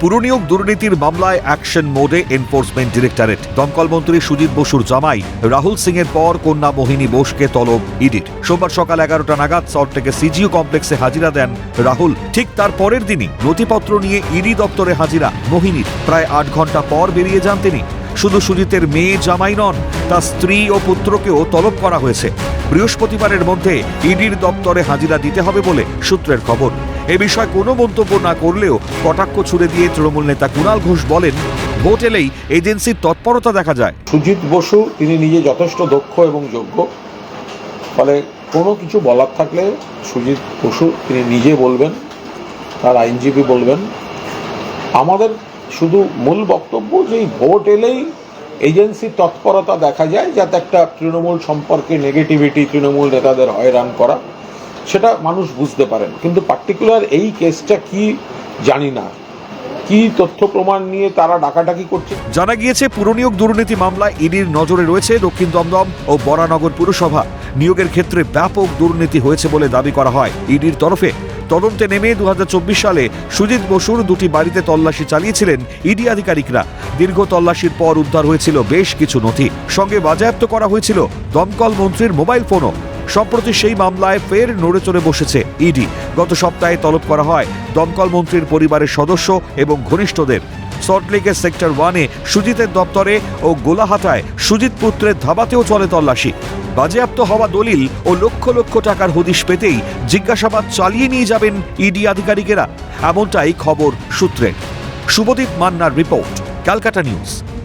পুরনিয়োগ দুর্নীতির মামলায় অ্যাকশন মোডে এনফোর্সমেন্ট ডিরেক্টরেট। দমকল মন্ত্রী সুজিত বসুর জামাই রাহুল সিং এর পর কন্যা মোহিনী বোসকে তলব ইডির সোমবার সকাল এগারোটা নাগাদ সল্ট থেকে সিজিও কমপ্লেক্সে হাজিরা দেন রাহুল। ঠিক তার পরের দিনই নথিপত্র নিয়ে ইডি দপ্তরে হাজিরা মোহিনীর। প্রায় আট ঘণ্টা পর বেরিয়ে যান তিনি। শুধু সুজিতের মেয়ে জামাই নন, তার স্ত্রী ও পুত্রকেও তলব করা হয়েছে। বৃহস্পতিবারের মধ্যে ইডির দপ্তরে হাজিরা দিতে হবে বলে সূত্রের খবর। এ বিষয়ে কোনো মন্তব্য না করলেও কটাক্ষ ছুড়ে দিয়ে তৃণমূল নেতা কুণাল ঘোষ বলেন, ভোট এলেই এজেন্সির তৎপরতা দেখা যায়। সুজিত বসু, তিনি নিজে যথেষ্ট দক্ষ এবং যোগ্য। ফলে কোনো কিছু বলার থাকলে সুজিত বসু, তিনি নিজে বলবেন, তার আইনজীবী বলবেন। আমাদের শুধু মূল বক্তব্য যে ভোট এলেই এজেন্সির তৎপরতা দেখা যায়, যাতে একটা তৃণমূল সম্পর্কে নেগেটিভিটি তৃণমূল নেতাদের হয়রান করা। সেটা মানুষ বুঝতে পারেন কিন্তু পার্টিকুলার এই কেসটা কি জানি না। কি তথ্য প্রমাণ নিয়ে তারা ডাকাডাকি করছে? জানা গিয়েছে পুরনিয়োগ দুর্নীতি মামলায় ইডির নজরে রয়েছে দক্ষিণ দমদম ও বরানগর পুরসভা। নিয়োগের ক্ষেত্রে ব্যাপক দুর্নীতি হয়েছে বলে দাবি করা হয়। ইডির তরফে তদন্তে নেমে দু হাজার চব্বিশ সালে সুজিত বসুর দুটি বাড়িতে তল্লাশি চালিয়েছিলেন ইডি আধিকারিকরা। দীর্ঘ তল্লাশির পর উদ্ধার হয়েছিল বেশ কিছু নথি। সঙ্গে বাজেয়াপ্ত করা হয়েছিল দমকল মন্ত্রীর মোবাইল ফোনও। সম্প্রতি সেই মামলায় ফের নড়ে চড়ে বসেছে ইডি। গত সপ্তাহে তলব করা হয় দমকল মন্ত্রীর পরিবারের সদস্য এবং ঘনিষ্ঠদের। সল্টলেকের সেক্টর ওয়ানে সুজিতের দপ্তরে ও গোলাহাটায় সুজিত পুত্রের ধাবাতেও চলে তল্লাশি। বাজেয়াপ্ত হওয়া দলিল ও লক্ষ লক্ষ টাকার হদিশ পেতেই জিজ্ঞাসাবাদ চালিয়ে নিয়ে যাবেন ইডি আধিকারিকেরা। এমনটাই খবর সূত্রে। শুভদীপ মান্নার রিপোর্ট, ক্যালকাটা নিউজ।